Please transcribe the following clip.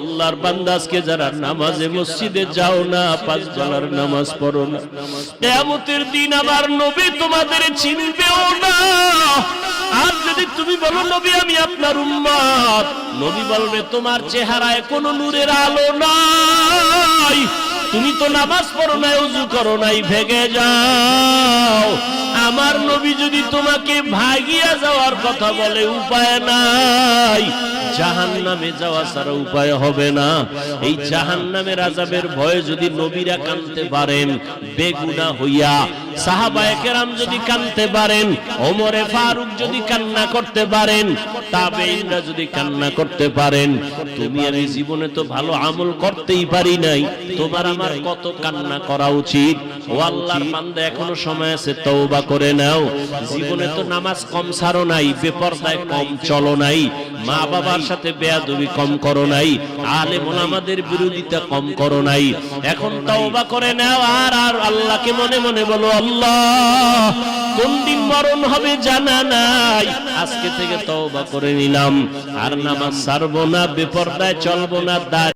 আল্লাহর বান্দাজকে যারা নামাজে মসজিদে যাও না, পাঁচ বেলার নামাজ পড়ো না। কেয়ামতের দিন আমার নবী তোমাদের চিনবেও না। আর যদি তুমি বলো, নবী, আমি আপনার উম্মত। নবী বলবে, তোমার চেহারায় কোনো নূরের আলো নাই তুমি তো নামাজ পড়ো নাই, উজু করো নাই, ভেগে যাও। আমার নবী যদি তোমাকে ভাগিয়া যাওয়ার কথা বলে, উপায় নাই। জাহান নামে যাওয়া ছাড়া উপায় হবে না। এই জাহান নামের আজাবের ভয়ে যদি নবীরা কানতে পারেন বেগুনা হইয়া সাহাবায়ে যদি কানতে পারেন, ওমরে ফারুক যদি কান্না করতে পারেন তাবেইনরা যদি কান্না করতে পারেন, তুমি আমি জীবনে তো ভালো আমল করতেই পারি নাই, তোমার আমার কত কান্না করা উচিত? ও আল্লাহর বান্দা, এখনও সময় আছে, তওবা করে নাও। জীবনে তো নামাজ কম ছাড়ো নাই, বেপরদায় কম চলো নাই। মা বাবার সাথে বেয়াদবি কম করো নাই আলে মোলামাদের বিরোধিতা কম করো নাই। এখন তওবা করে নাও, আর আর আল্লাহকে মনে মনে বলো, আল্লাহ, কোন দিন মরণ হবে জানা নাই। আজকে থেকে তওবা করে নিলাম। আর নামাজ সারবো না, বেপরদায় চলবো না